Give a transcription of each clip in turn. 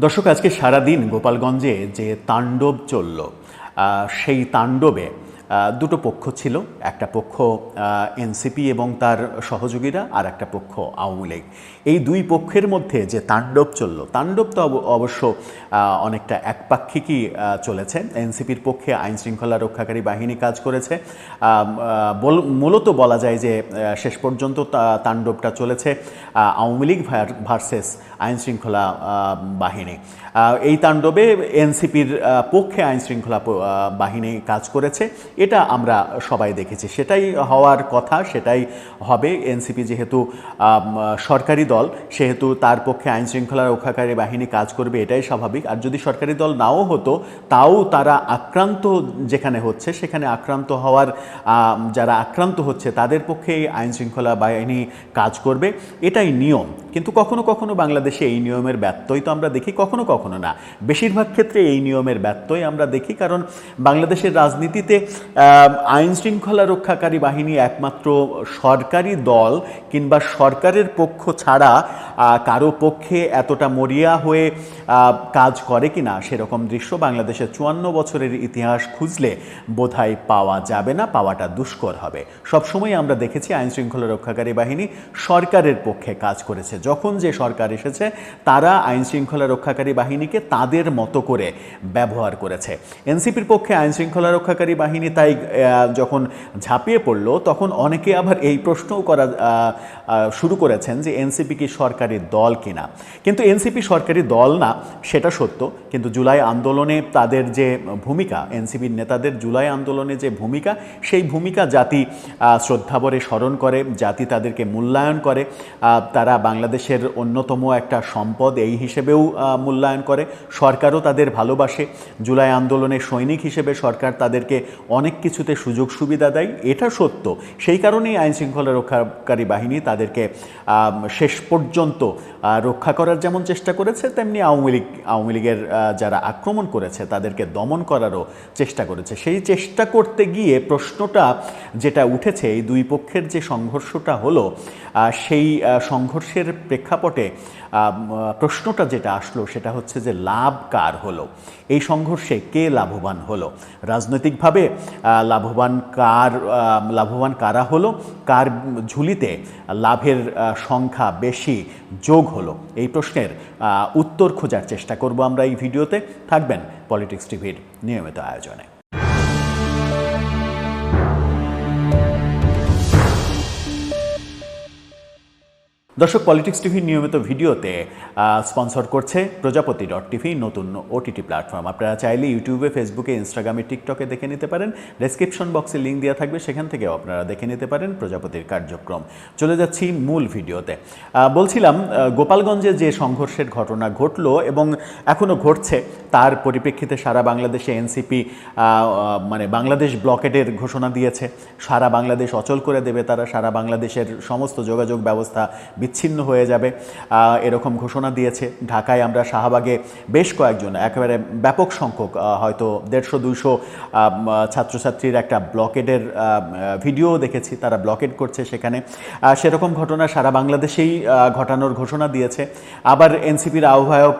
দর্শক আজকে সারাদিন গোপালগঞ্জে যে তাণ্ডব চলল সেই তাণ্ডবে দুটো পক্ষ ছিল, একটা পক্ষ এনসিপি এবং তার সহযোগীরা আর একটা পক্ষ আওয়ামী লীগ। এই দুই পক্ষের মধ্যে যে তাণ্ডব চলল, তাণ্ডব তো অবশ্য অনেকটা একপাক্ষিকই চলেছে। এনসিপির পক্ষে আইন শৃঙ্খলা রক্ষাকারী বাহিনী কাজ করেছে। মূলত বলা যায় যে শেষ পর্যন্ত তাণ্ডবটা চলেছে আওয়ামী লীগ ভার্সেস আইন শৃঙ্খলা বাহিনী। এই তাণ্ডবে এনসিপির পক্ষে আইন শৃঙ্খলা বাহিনী কাজ করেছে। এটা আমরা সবাই দেখেছি। সেটাই হওয়ার কথা, সেটাই হবে। এনসিপি যেহেতু সরকারি দল, সেহেতু তার পক্ষে আইন শৃঙ্খলা রক্ষাকারী বাহিনী কাজ করবে, এটাই স্বাভাবিক। আর যদি সরকারি দল নাও হতো, তাও তারা আক্রান্ত যেখানে হচ্ছে, সেখানে আক্রান্ত হওয়ার যারা আক্রান্ত হচ্ছে, তাদের পক্ষে আইন শৃঙ্খলা বাহিনী কাজ করবে। এটাই নিয়ম। কিন্তু কখনো কখনো বাংলাদেশে এই নিয়মের ব্যত্যয় তো আমরা দেখি, কখনো কখনো না। বেশিরভাগ ক্ষেত্রে এই নিয়মের ব্যত্যয় আমরা দেখি, কারণ বাংলাদেশের রাজনীতিতে আইন শৃঙ্খলা রক্ষাকারী বাহিনী একমাত্র সরকারি দল কিংবা সরকারের পক্ষ ছাড়া কারও পক্ষে এতটা মরিয়া হয়ে কাজ করে কিনা সেরকম দৃশ্য বাংলাদেশের চুয়ান্ন বছরের ইতিহাস খুঁজলে বোধহয় পাওয়া যাবে না, পাওয়াটা দুষ্কর হবে। সবসময় আমরা দেখেছি আইন শৃঙ্খলা রক্ষাকারী বাহিনী সরকারের পক্ষে কাজ করেছে। যখন যে সরকার এসেছে, তারা আইন শৃঙ্খলা রক্ষাকারী বাহিনীকে তাদের মতো করে ব্যবহার করেছে। এনসিপির পক্ষে আইন শৃঙ্খলা রক্ষাকারী বাহিনী তাই যখন ঝাঁপিয়ে পড়ল তখন অনেকে আবার এই প্রশ্নও করা শুরু করেছেন যে এনসিপি কি সরকারি দল কিনা। কিন্তু এনসিপি সরকারি দল না সেটা সত্য। কিন্তু জুলাই আন্দোলনে তাদের যে ভূমিকা এনসিপির নেতাদের জুলাই আন্দোলনে যে ভূমিকা সেই ভূমিকা জাতি শ্রদ্ধাভরে স্মরণ করে জাতি তাদেরকে মূল্যায়ন করে। তারা বাংলাদেশের অন্যতম একটা সম্পদ এই হিসেবেও আহ, মূল্যায়ন করে। সরকারও তাদের ভালোবাসে। জুলাই আন্দোলনের সৈনিক হিসেবে সরকার তাদেরকে অনেক কিছুতে সুযোগ সুবিধা দেয়। এটা সত্য। সেই কারণেই আইন শৃঙ্খলা রক্ষাকারী বাহিনী তাদেরকে শেষ পর্যন্ত রক্ষা করার যেমন চেষ্টা করেছে, তেমনি আওয়ামী লীগ, আওয়ামী লীগের যারা আক্রমণ করেছে, তাদেরকে দমন করারও চেষ্টা করেছে। সেই চেষ্টা করতে গিয়ে প্রশ্নটা যেটা উঠেছে, এই দুই পক্ষের যে সংঘর্ষটা হলো সেই সংঘর্ষের প্রেক্ষাপটে প্রশ্নটা যেটা আসলো, সেটা হচ্ছে যে লাভ কার হলো? এই সংঘর্ষে কে লাভবান হলো? রাজনৈতিকভাবে লাভবান কার লাভবান কারা হলো? কার ঝুলিতে লাভের সংখ্যা বেশি যোগ হলো? এই প্রশ্নের উত্তর খোঁজার চেষ্টা করব আমরা এই ভিডিওতে। থাকবেন পলিটিক্স টিভির নিয়মিত আয়োজনে। দর্শক পলিটিক্স টিভির নিয়মিত ভিডিওতে স্পন্সর করছে প্রজাপতি ডট টিভি নতুন ওটিটি প্ল্যাটফর্ম আপনারা চাইলে ইউটিউবে ফেসবুকে ইনস্টাগ্রামে টিকটকে দেখে নিতে পারেন। ডেসক্রিপশন বক্সে লিঙ্ক দেওয়া থাকবে, সেখান থেকেও আপনারা দেখে নিতে পারেন প্রজাপতির কার্যক্রম। চলে যাচ্ছি মূল ভিডিওতে। বলছিলাম গোপালগঞ্জে যে সংঘর্ষের ঘটনা ঘটলো এবং এখনও ঘটছে, তার পরিপ্রেক্ষিতে সারা বাংলাদেশে এনসিপি মানে বাংলাদেশ ব্লকেটের ঘোষণা দিয়েছে। সারা বাংলাদেশ অচল করে দেবে তারা, সারা বাংলাদেশের সমস্ত যোগাযোগ ব্যবস্থা বিচ্ছিন্ন হয়ে যাবে। এরকম ঘোষণা দিয়েছে। ঢাকায় আমরা শাহবাগে বেশ কয়েকজন, একেবারে ব্যাপক সংখ্যক হয়তো দেড়শো, দুইশো ছাত্রছাত্রীর একটা ব্লকেডের ভিডিও দেখেছি, তারা ব্লকেড করছে সেখানে। সেরকম ঘটনা সারা বাংলাদেশেই ঘটানোর ঘোষণা দিয়েছে। আবার এনসিপির আহ্বায়ক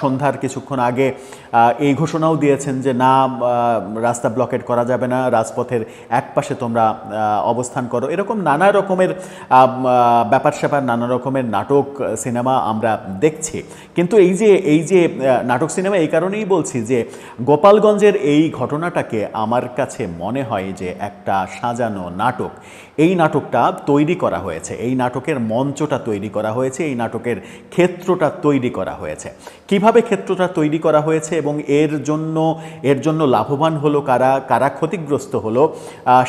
সন্ধ্যার কিছুক্ষণ আগে এই ঘোষণাও দিয়েছেন যে, না রাস্তা ব্লকেট করা যাবে না, রাজপথের এক পাশে তোমরা অবস্থান করো। এরকম নানা রকমের ব্যাপার স্যাপার নানা রকমের নাটক সিনেমা আমরা দেখছি। কিন্তু এই যে এই যে নাটক, সিনেমা, এই কারণেই বলছি যে, গোপালগঞ্জের এই ঘটনাটাকে আমার কাছে মনে হয় যে একটা সাজানো নাটক। এই নাটকটা তৈরি করা হয়েছে, এই নাটকের মঞ্চটা তৈরি করা হয়েছে, এই নাটকের ক্ষেত্রটা তৈরি করা হয়েছে। কীভাবে ক্ষেত্রটা তৈরি করা হয়েছে এবং এর জন্য এর জন্য লাভবান হলো কারা কারা ক্ষতিগ্রস্ত হলো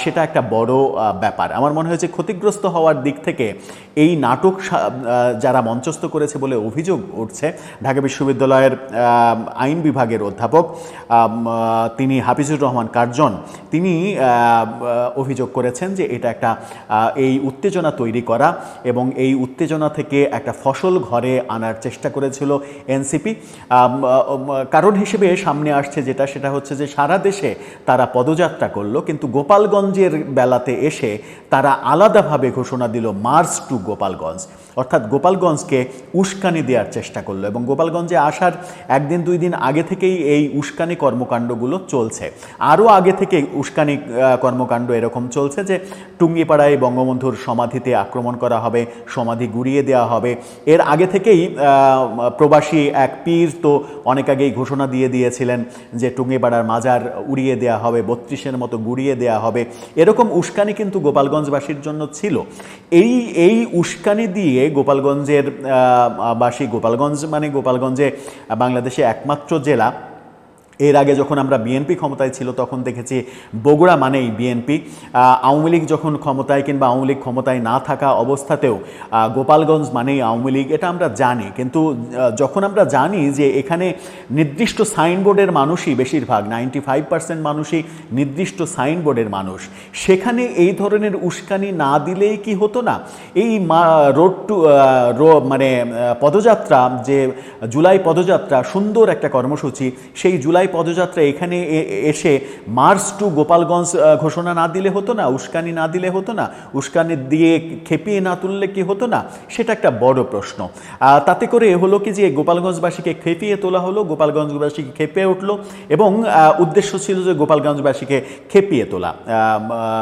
সেটা একটা বড় ব্যাপার। আমার মনে হয়েছে ক্ষতিগ্রস্ত হওয়ার দিক থেকে এই নাটক যারা মঞ্চস্থ করেছে বলে অভিযোগ উঠছে, ঢাকা বিশ্ববিদ্যালয়ের আইন বিভাগের অধ্যাপক তিনি হাফিজুর রহমান কার্জন, তিনি অভিযোগ করেছেন যে এটা একটা এই উত্তেজনা তৈরি করা এবং এই উত্তেজনা থেকে একটা ফসল ঘরে আনার চেষ্টা করেছিল এনসিপি। কারণ হিসেবে সামনে আসছে যেটা, সেটা হচ্ছে যে সারা দেশে তারা পদযাত্রা করল, কিন্তু গোপালগঞ্জের বেলাতে এসে তারা আলাদাভাবে ঘোষণা দিল মার্চ টু গোপালগঞ্জ অর্থাৎ গোপালগঞ্জকে উস্কানি দেওয়ার চেষ্টা করল এবং গোপালগঞ্জে আসার একদিন, দুই দিন আগে থেকেই এই উস্কানি কর্মকাণ্ডগুলো চলছে। আরও আগে থেকে উস্কানি কর্মকাণ্ড এরকম চলছে যে টুঙ্গিপাড়ায় বঙ্গবন্ধুর সমাধিতে আক্রমণ করা হবে, সমাধি গুড়িয়ে দেওয়া হবে। এর আগে থেকেই প্রবাসী এক পীর তো অনেক আগেই ঘোষণা দিয়ে দিয়েছিলেন যে টুঙ্গিপাড়ার মাজার উড়িয়ে দেওয়া হবে, বত্রিশের মতো গুড়িয়ে দেওয়া হবে। এরকম উস্কানি কিন্তু গোপালগঞ্জবাসীর জন্য ছিল। এই এই উস্কানি দিয়ে গোপালগঞ্জের বাসী গোপালগঞ্জ মানে গোপালগঞ্জে বাংলাদেশে একমাত্র জেলা এর আগে যখন আমরা বিএনপি ক্ষমতায় ছিল, তখন দেখেছি বগুড়া মানেই বিএনপি আওয়ামী লীগ যখন ক্ষমতায় কিংবা আওয়ামী লীগ ক্ষমতায় না থাকা অবস্থাতেও গোপালগঞ্জ মানেই আওয়ামী লীগ, এটা আমরা জানি। কিন্তু যখন আমরা জানি যে এখানে নির্দিষ্ট সাইনবোর্ডের মানুষই বেশিরভাগ, নাইনটি ফাইভ পার্সেন্ট মানুষই নির্দিষ্ট সাইনবোর্ডের মানুষ, সেখানে এই ধরনের উস্কানি না দিলেই কি হতো না? এই রোড টু মানে পদযাত্রা, যে জুলাই পদযাত্রা, সুন্দর একটা কর্মসূচি, সেই জুলাই পদযাত্রা এখানে এসে মার্চ টু গোপালগঞ্জ ঘোষণা না দিলে হতো না, উস্কানি না দিলে হতো না, উস্কানি দিয়ে খেপিয়ে না তুললে কি হতো না, সেটা একটা বড় প্রশ্ন। তাতে করে হলো কি যে গোপালগঞ্জবাসীকে খেপিয়ে তোলা হলো, গোপালগঞ্জবাসীকে খেপে উঠল এবং উদ্দেশ্য ছিল যে গোপালগঞ্জবাসীকে খেপিয়ে তোলা।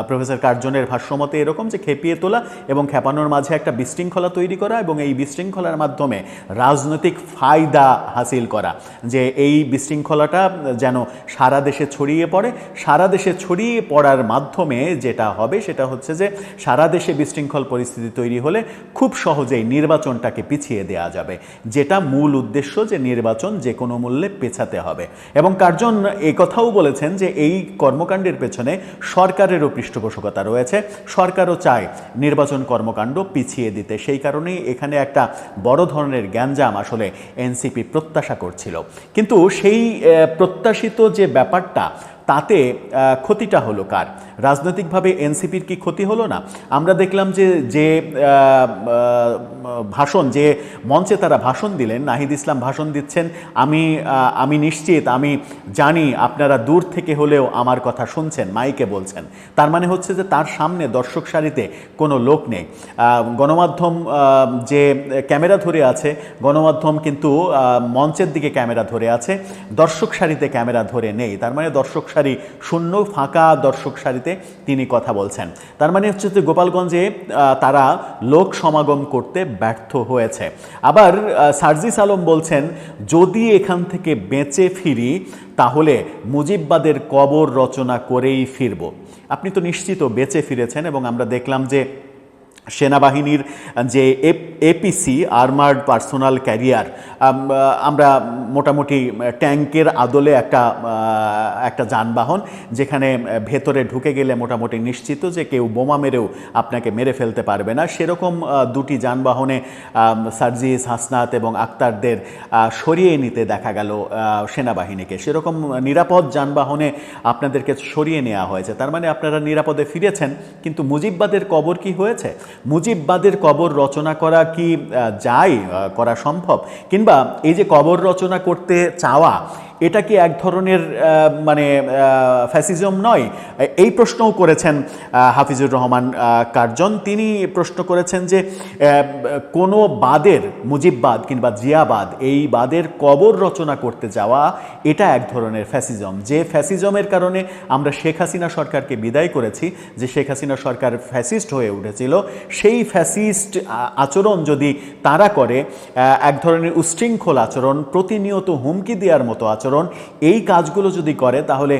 প্রফেসর কার্জনের ভাষ্যমতে এরকম যে খেপিয়ে তোলা এবং খেপানোর মাঝে একটা বিশৃঙ্খলা তৈরি করা এবং এই বিশৃঙ্খলার মাধ্যমে রাজনৈতিক ফায়দা হাসিল করা, যে এই বিশৃঙ্খলাটা যেন সারা দেশে ছড়িয়ে পড়ে। সারা দেশে ছড়িয়ে পড়ার মাধ্যমে যেটা হবে সেটা হচ্ছে যে, সারা দেশে বিশৃঙ্খল পরিস্থিতি তৈরি হলে খুব সহজেই নির্বাচনটাকে পিছিয়ে দেওয়া যাবে। যেটা মূল উদ্দেশ্য যে, নির্বাচন যে কোনো মূল্যে পেছাতে হবে। এবং কার্জন কথাও বলেছেন যে, এই কর্মকাণ্ডের পেছনে সরকারেরও পৃষ্ঠপোষকতা রয়েছে। সরকারও চায় নির্বাচন কর্মকাণ্ড পিছিয়ে দিতে। সেই কারণেই এখানে একটা বড় ধরনের গ্যাঞ্জাম আসলে এনসিপি প্রত্যাশা করছিল। কিন্তু সেই প্রত্যাশিত যে ব্যাপারটা তাতে ক্ষতিটা হলো কার? রাজনৈতিকভাবে এনসিপির কি ক্ষতি হলো না? আমরা দেখলাম যে যে ভাষণ, যে মঞ্চে তারা ভাষণ দিলেন, নাহিদ ইসলাম ভাষণ দিচ্ছেন, আমি আমি নিশ্চিত, আমি জানি আপনারা দূর থেকে হলেও আমার কথা শুনছেন, মাইকে বলছেন। তার মানে হচ্ছে যে, তার সামনে দর্শক সারিতে কোনো লোক নেই। গণমাধ্যম যে ক্যামেরা ধরে আছে, গণমাধ্যম কিন্তু মঞ্চের দিকে ক্যামেরা ধরে আছে, দর্শক সারিতে ক্যামেরা ধরে নেই। তার মানে দর্শক সারি শূন্য ফাঁকা দর্শক সারিতে তিনি কথা বলছেন। তার মানে হচ্ছে যে গোপালগঞ্জে তারা লোক সমাগম করতে ব্যর্থ হয়েছে। আবার সার্জিস আলম বলছেন, যদি এখান থেকে বেঁচে ফিরি, তাহলে মুজিববাদের কবর রচনা করেই ফিরব। আপনি তো নিশ্চিত বেঁচে ফিরেছেন এবং আমরা দেখলাম যে সেনাবাহিনীর যে এপিসি আর্মার্ড পার্সোনাল ক্যারিয়ার আমরা মোটামুটি ট্যাঙ্কের আদলে একটা একটা যানবাহন, যেখানে ভেতরে ঢুকে গেলে মোটামুটি নিশ্চিত যে কেউ বোমা মেরেও আপনাকে মেরে ফেলতে পারবে না। সেরকম দুটি যানবাহনে সার্জিস হাসনাত এবং আক্তারদের সরিয়ে নিতে দেখা গেল সেনাবাহিনীকে। সেরকম নিরাপদ যানবাহনে আপনাদেরকে সরিয়ে নেওয়া হয়েছে। তার মানে আপনারা নিরাপদে ফিরেছেন, কিন্তু মুজিববাদের কবর কি হয়েছে? মুজিববাদের কবর রচনা করা কি যায় করা সম্ভব? কিংবা এই যে কবর রচনা করতে চাওয়া এটা কি এক ধরনের মানে ফ্যাসিজম নয়? এই প্রশ্নও করেছেন হাফিজুর রহমান কার্জন। তিনি প্রশ্ন করেছেন যে কোনো বাদের, মুজিববাদ কিংবা জিয়াবাদ, এই বাদের কবর রচনা করতে যাওয়া, এটা এক ধরনের ফ্যাসিজম। যে ফ্যাসিজমের কারণে আমরা শেখ হাসিনা সরকারকে বিদায় করেছি, যে শেখ হাসিনা সরকার ফ্যাসিস্ট হয়ে উঠেছিল, সেই ফ্যাসিস্ট আচরণ যদি তারা করে এক ধরনের উশৃঙ্খল আচরণ, প্রতিনিয়ত হুমকি দেওয়ার মতো আচরণ এই কাজগুলো যদি করে, তাহলে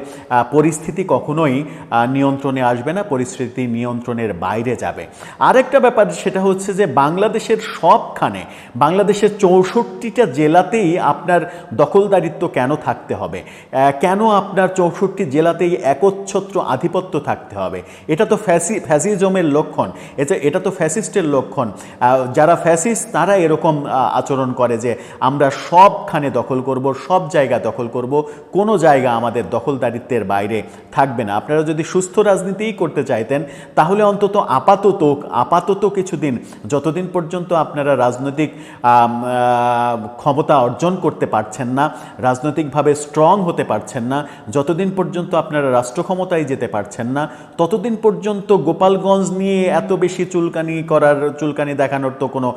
পরিস্থিতি কখনোই নিয়ন্ত্রণে আসবে না, পরিস্থিতি নিয়ন্ত্রণের বাইরে যাবে। আরেকটা ব্যাপার সেটা হচ্ছে যে, বাংলাদেশের সবখানে, বাংলাদেশের চৌষট্টিটা জেলাতেই আপনার দখলদারিত্ব কেন থাকতে হবে? কেন আপনার চৌষট্টি জেলাতেই একচ্ছত্র আধিপত্য থাকতে হবে? এটা তো ফ্যাসি, ফ্যাসিজমের লক্ষণ। এটা এটা তো ফ্যাসিস্টের লক্ষণ। যারা ফ্যাসিস্ট, তারা এরকম আচরণ করে যে, আমরা সবখানে দখল করব, সব জায়গা দখল দখল করব, কোনো জায়গা আমাদের দখলদারিত্বের বাইরে থাকবে না। আপনারা যদি সুস্থ রাজনীতিই করতে চাইতেন, তাহলে অন্তত আপাতত আপাতত কিছুদিন, যতদিন পর্যন্ত আপনারা রাজনৈতিক ক্ষমতা অর্জন করতে পারছেন না, রাজনৈতিকভাবে স্ট্রং হতে পারছেন না, যতদিন পর্যন্ত আপনারা রাষ্ট্র ক্ষমতায় যেতে পারছেন না, ততদিন পর্যন্ত গোপালগঞ্জ নিয়ে এত বেশি চুলকানি করার, চুলকানি দেখানোর তো কোনো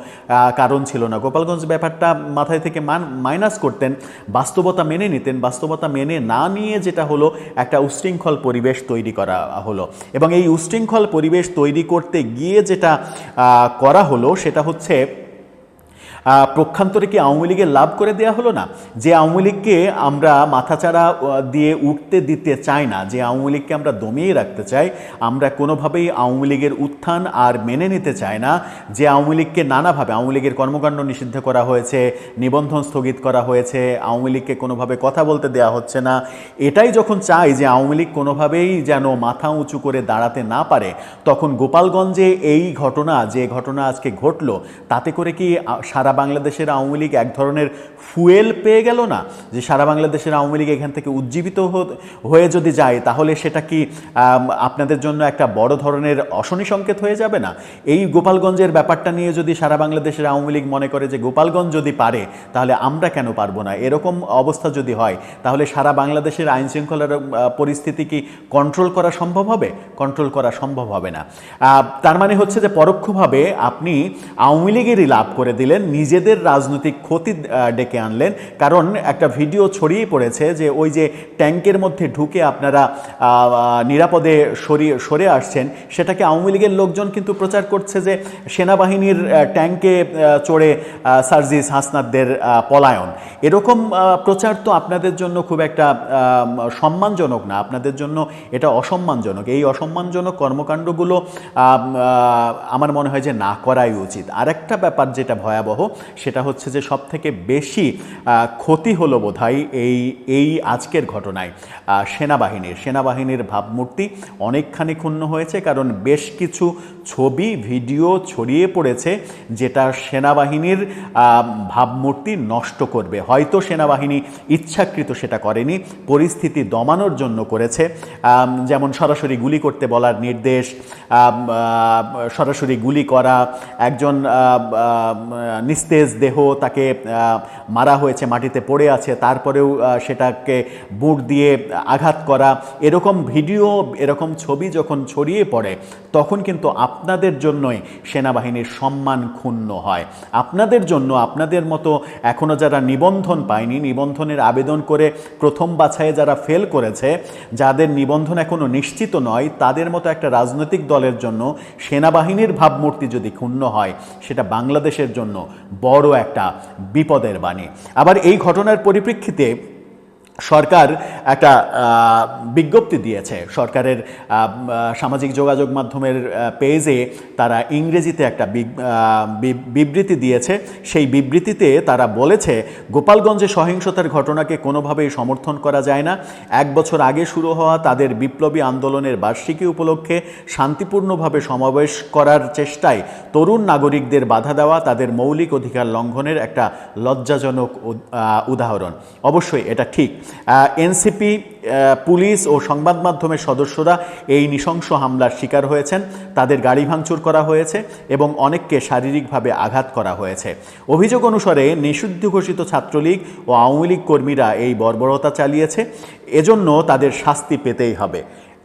কারণ ছিল না। গোপালগঞ্জ ব্যাপারটা মাথায় থেকে মান, মাইনাস করতেন, বাস্তবতা মেনে নিতেন, বাস্তবতা মেনে না নিয়ে যেটা হলো একটা উশৃঙ্খল পরিবেশ তৈরি করা হলো। এবং এই উশৃঙ্খল পরিবেশ তৈরি করতে গিয়ে যেটা করা হলো সেটা হচ্ছে প্রক্ষান্তরে কি আওয়ামী লীগের লাভ করে দেওয়া হলো না? যে আওয়ামী লীগকে আমরা মাথাচাড়া দিয়ে উঠতে দিতে চাই না, যে আওয়ামী লীগকে আমরা দমিয়ে রাখতে চাই, আমরা কোনোভাবেই আওয়ামী লীগের উত্থান আর মেনে নিতে চাই না। যে আওয়ামী লীগকে নানাভাবে, আওয়ামী লীগের কর্মকাণ্ড নিষিদ্ধ করা হয়েছে, নিবন্ধন স্থগিত করা হয়েছে, আওয়ামী লীগকে কোনোভাবে কথা বলতে দেওয়া হচ্ছে না, এটাই যখন চাই যে আওয়ামী লীগ কোনোভাবেই যেন মাথা উঁচু করে দাঁড়াতে না পারে, তখন গোপালগঞ্জে এই ঘটনা, যে ঘটনা আজকে ঘটলো, তাতে করে কি সারা বাংলাদেশের আওয়ামী লীগ এক ধরনের ফুয়েল পেয়ে গেল না? যে সারা বাংলাদেশের আওয়ামী লীগ এখান থেকে উজ্জীবিত হয়ে যদি যায়, তাহলে সেটা কি আপনাদের জন্য একটা বড় ধরনের অশনি সংকেত হয়ে যাবে না? এই গোপালগঞ্জের ব্যাপারটা নিয়ে যদি সারা বাংলাদেশের আওয়ামী লীগ মনে করে যে গোপালগঞ্জ যদি পারে, তাহলে আমরা কেন পারব না? এরকম অবস্থা যদি হয়, তাহলে সারা বাংলাদেশের আইন শৃঙ্খলার পরিস্থিতি কি কন্ট্রোল করা সম্ভব হবে? কন্ট্রোল করা সম্ভব হবে না। তার মানে হচ্ছে যে পরোক্ষভাবে আপনি আওয়ামী লীগেরই লাভ করে দিলেন নিজেদের রাজনৈতিক ক্ষতি ডেকে আনলেন। কারণ একটা ভিডিও ছড়িয়ে পড়েছে যে ওই যে ট্যাঙ্কের মধ্যে ঢুকে আপনারা নিরাপদে সরিয়ে সরে আসছেন, সেটাকে আওয়ামী লীগের লোকজন কিন্তু প্রচার করছে যে সেনাবাহিনীর ট্যাঙ্কে চড়ে সার্জিস হাসনাদদের পলায়ন। এরকম প্রচার তো আপনাদের জন্য খুব একটা সম্মানজনক না। আপনাদের জন্য এটা অসম্মানজনক। এই অসম্মানজনক কর্মকাণ্ডগুলো আমার মনে হয় যে না করাই উচিত। আরেকটা ব্যাপার যেটা ভয়াবহ সেটা হচ্ছে যে সব থেকে বেশি ক্ষতি হলো বোধহয় এই এই আজকের ঘটনায়। সেনাবাহিনীর সেনাবাহিনীর ভাবমূর্তি অনেকখানি ক্ষুণ্ণ হয়েছে কারণ বেশ কিছু ছবি, ভিডিও ছড়িয়ে পড়েছে যেটা সেনাবাহিনীর ভাবমূর্তি নষ্ট করবে। হয়তো সেনাবাহিনী ইচ্ছাকৃত সেটা করেনি, পরিস্থিতি দমানোর জন্য করেছে। যেমন সরাসরি গুলি করতে বলার নির্দেশ সরাসরি গুলি করা, একজন নিস্তেজ দেহ তাকে মারা হয়েছে, মাটিতে পড়ে আছে, তারপরেও সেটাকে বুট দিয়ে আঘাত করা, এরকম ভিডিও, এরকম ছবি যখন ছড়িয়ে পড়ে, তখন কিন্তু আপনাদের জন্যই সেনাবাহিনীর সম্মান ক্ষুণ্ণ হয়। আপনাদের জন্য, আপনাদের মতো এখনও যারা নিবন্ধন পায়নি, নিবন্ধনের আবেদন করে প্রথম বাছাইয়ে যারা ফেল করেছে, যাদের নিবন্ধন এখনও নিশ্চিত নয়, তাদের মতো একটা রাজনৈতিক দলের জন্য সেনাবাহিনীর ভাবমূর্তি যদি ক্ষুণ্ণ হয়, সেটা বাংলাদেশের জন্য বড় একটা বিপদের বাণী। আবার এই ঘটনার পরিপ্রেক্ষিতে সরকার একটা বিজ্ঞপ্তি দিয়েছে। সরকারের সামাজিক যোগাযোগ মাধ্যমের পেজে তারা ইংরেজিতে একটা বিবৃতি দিয়েছে। সেই বিবৃতিতে তারা বলেছে, গোপালগঞ্জে সহিংসতার ঘটনাকে কোনোভাবেই সমর্থন করা যায় না। এক বছর আগে শুরু হওয়া তাদের বিপ্লবী আন্দোলনের বার্ষিকী উপলক্ষে শান্তিপূর্ণভাবে সমাবেশ করার চেষ্টায় তরুণ নাগরিকদের বাধা দেওয়া তাদের মৌলিক অধিকার লঙ্ঘনের একটা লজ্জাজনক উদাহরণ। অবশ্যই এটা ঠিক। এনসিপি পুলিশ ও সংবাদ মাধ্যমের সদস্যরা এই নৃশংস হামলার শিকার হয়েছেন। তাদের গাড়ি ভাঙচুর করা হয়েছে এবং অনেককে শারীরিকভাবে আঘাত করা হয়েছে। অভিযোগ অনুসারে নিষিদ্ধ ঘোষিত ছাত্রলীগ ও আওয়ামী লীগ কর্মীরা এই বর্বরতা চালিয়েছে। এজন্য তাদের শাস্তি পেতেই হবে।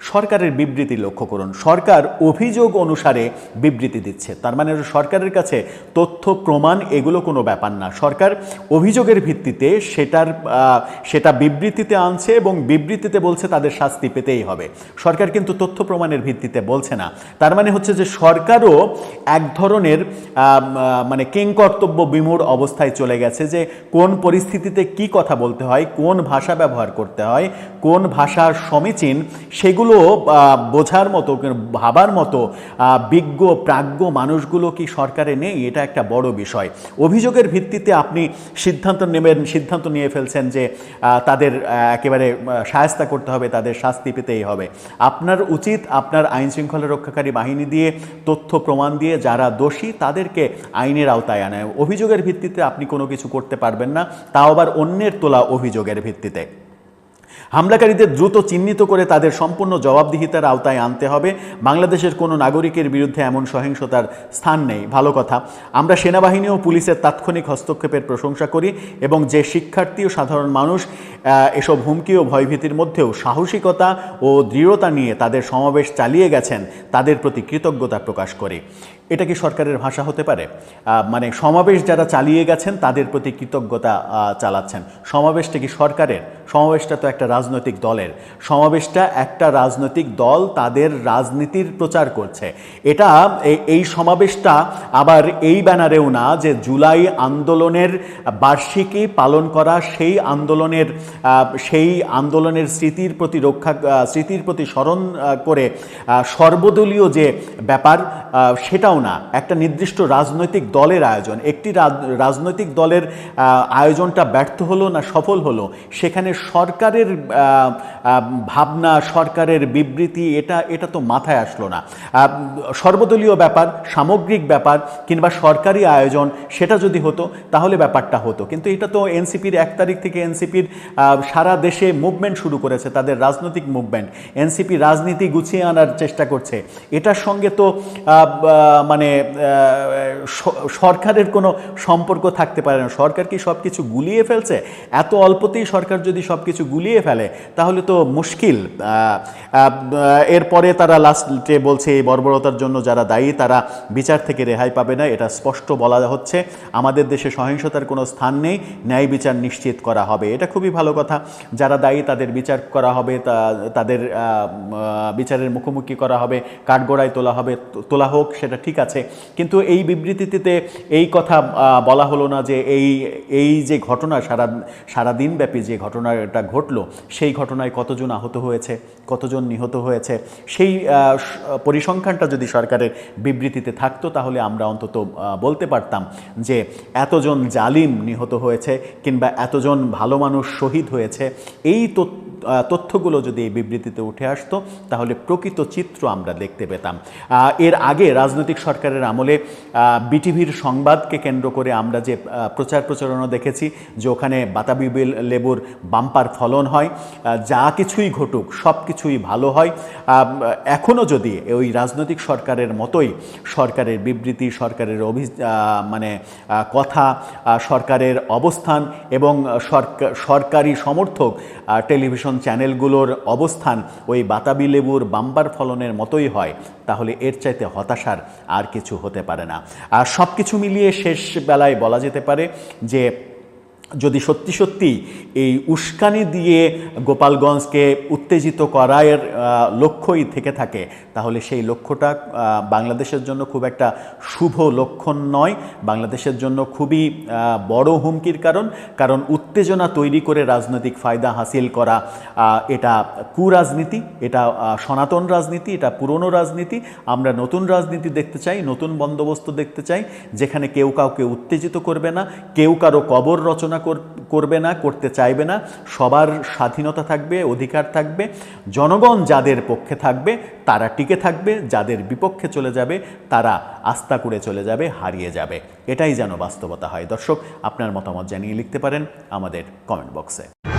সরকারের বিবৃতি লক্ষ্য করুন। সরকার অভিযোগ অনুসারে বিবৃতি দিচ্ছে। তার মানে সরকারের কাছে তথ্য, প্রমাণ এগুলো কোনো ব্যাপার না। সরকার অভিযোগের ভিত্তিতে সেটার সেটা বিবৃতিতে আনছে এবং বিবৃতিতে বলছে তাদের শাস্তি পেতেই হবে। সরকার কিন্তু তথ্য, প্রমাণের ভিত্তিতে বলছে না। তার মানে হচ্ছে যে সরকারও এক ধরনের মানে কিংকর্তব্য বিমূঢ় অবস্থায় চলে গেছে যে কোন পরিস্থিতিতে কি কথা বলতে হয়, কোন ভাষা ব্যবহার করতে হয়, কোন ভাষা সমীচীন সেগুলো এগুলো বোঝার মতো ভাবার মতো বিজ্ঞ, প্রাজ্ঞ মানুষগুলো কি সরকারে নেই? এটা একটা বড় বিষয়। অভিযোগের ভিত্তিতে আপনি সিদ্ধান্ত নেবেন, সিদ্ধান্ত নিয়ে ফেলছেন যে তাদের একেবারে সায়স্তা করতে হবে, তাদের শাস্তি পেতেই হবে। আপনার উচিত আপনার আইন শৃঙ্খলা রক্ষাকারী বাহিনী দিয়ে, তথ্য প্রমাণ দিয়ে যারা দোষী, তাদেরকে আইনের আওতায় আনায়। অভিযোগের ভিত্তিতে আপনি কোনো কিছু করতে পারবেন না, তাও আবার অন্যের তোলা অভিযোগের ভিত্তিতে। হামলাকারীদের দ্রুত চিহ্নিত করে তাদের সম্পূর্ণ জবাবদিহিতার আওতায় আনতে হবে। বাংলাদেশের কোনো নাগরিকের বিরুদ্ধে এমন সহিংসতার স্থান নেই। ভালো কথা। আমরা সেনাবাহিনী ও পুলিশের তাৎক্ষণিক হস্তক্ষেপের প্রশংসা করি এবং যে শিক্ষার্থী ও সাধারণ মানুষ এসব হুমকি ও ভয়ভীতির মধ্যেও সাহসিকতা ও দৃঢ়তা নিয়ে তাদের সমাবেশ চালিয়ে গেছেন, তাদের প্রতি কৃতজ্ঞতা প্রকাশ করি। এটা কি সরকারের ভাষা হতে পারে? মানে সমাবেশ যারা চালিয়ে গেছেন, তাদের প্রতি কৃতজ্ঞতা চালাচ্ছেন। সমাবেশটা কি সরকারের? সমাবেশটা তো একটা রাজনৈতিক দলের। সমাবেশটা একটা রাজনৈতিক দল তাদের রাজনীতির প্রচার করছে। এটা এই সমাবেশটা আবার এই ব্যানারেও না যে জুলাই আন্দোলনের বার্ষিকী পালন করা সেই আন্দোলনের সেই আন্দোলনের স্মৃতির প্রতি রক্ষা স্মৃতির প্রতি স্মরণ করে সর্বদলীয় যে ব্যাপার সেটাও না। একটা নির্দিষ্ট রাজনৈতিক দলের আয়োজন। একটি রাজ- রাজনৈতিক দলের আয়োজনটা ব্যর্থ হলো না সফল হলো, সেখানে সরকারের ভাবনা, সরকারের বিবৃতি, এটা এটা তো মাথায় আসলো না। সর্বদলীয় ব্যাপার, সামগ্রিক ব্যাপার কিংবা সরকারি আয়োজন, সেটা যদি হতো, তাহলে ব্যাপারটা হতো। কিন্তু এটা তো এনসিপির এক তারিখ থেকে এনসিপির সারা দেশে মুভমেন্ট শুরু করেছে, তাদের রাজনৈতিক মুভমেন্ট। এনসিপি রাজনীতি গুছিয়ে আনার চেষ্টা করছে। এটার সঙ্গে তো মানে সরকারের কোনো সম্পর্ক থাকতে পারে না। সরকার কি সব কিছু গুলিয়ে ফেলছে? এত অল্পতেই সরকার যদি সব কিছু গুলিয়ে ফেলে, তাহলে তো মুশকিল। এরপরে তারা লাস্টে বলছে, এই বর্বরতার জন্য যারা দায়ী, তারা বিচার থেকে রেহাই পাবে না, এটা স্পষ্ট বলা হচ্ছে। আমাদের দেশে সহিংসতার কোনো স্থান নেই, ন্যায় বিচার নিশ্চিত করা হবে। এটা খুবই ভালো কথা। যারা দায়ী, তাদের বিচার করা হবে তাদের বিচারের মুখোমুখি করা হবে, কাঠগোড়ায় তোলা হবে, তোলা হোক, সেটা ঠিক আছে। কিন্তু এই বিবৃতিতে এই কথা বলা হলো না যে এই এই যে ঘটনা, সারা, সারাদিনব্যাপী যে ঘটনাটা ঘটলো, সেই ঘটনায় কতজন আহত হয়েছে, কতজন নিহত হয়েছে, সেই পরিসংখ্যানটা যদি সরকারের বিবৃতিতে থাকতো তাহলে আমরা অন্তত বলতে পারতাম যে এতজন জালিম নিহত হয়েছে কিংবা এতজন ভালো মানুষ শহীদ হয়েছে, এই তথ্য তথ্যগুলো যদি এই বিবৃতিতে উঠে আসতো তাহলে প্রকৃত চিত্র আমরা দেখতে পেতাম। এর আগে রাজনৈতিক সরকারের আমলে বিটিভির সংবাদকে কেন্দ্র করে আমরা যে প্রচার প্রচারণা দেখেছি যে ওখানে বাতাবি লেবুর বাম্পার ফলন হয় যা কিছুই ঘটুক সব কিছুই ভালো হয়। এখনও যদি ওই রাজনৈতিক সরকারের মতোই সরকারের বিবৃতি সরকারের অভি মানে কথা সরকারের অবস্থান এবং সরকার সমর্থক আহ, টেলিভিশন চ্যানেলগুলোর অবস্থান ওই বাতাবি লেবুর বাম্বার ফলনের মতোই হয়, তাহলে এর চাইতে হতাশার আর কিছু হতে পারে না। আর সব কিছু মিলিয়ে শেষ বেলায় বলা যেতে পারে যে যদি সত্যি সত্যি এই উস্কানি দিয়ে গোপালগঞ্জকে উত্তেজিত করার লক্ষ্যই থেকে থাকে, তাহলে সেই লক্ষ্যটা বাংলাদেশের জন্য খুব একটা শুভ লক্ষণ নয়। বাংলাদেশের জন্য খুবই বড় হুমকির কারণ কারণ উত্তেজনা তৈরি করে রাজনৈতিক ফায়দা হাসিল করা এটা কুরাজনীতি, এটা সনাতন রাজনীতি, এটা পুরনো রাজনীতি। আমরা নতুন রাজনীতি দেখতে চাই, নতুন বন্দোবস্ত দেখতে চাই, যেখানে কেউ কাউকে উত্তেজিত করবে না, কেউ কারও কবর রচনা করবে না, করতে চাইবে না, সবার স্বাধীনতা থাকবে, অধিকার থাকবে, জনগণ যাদের পক্ষে থাকবে, তারা টিকে থাকবে, যাদের বিপক্ষে চলে যাবে, তারা আস্থা করে চলে যাবে, হারিয়ে যাবে। এটাই যেন বাস্তবতা হয়। দর্শক, আপনার মতামত জানিয়ে লিখতে পারেন আমাদের কমেন্ট বক্সে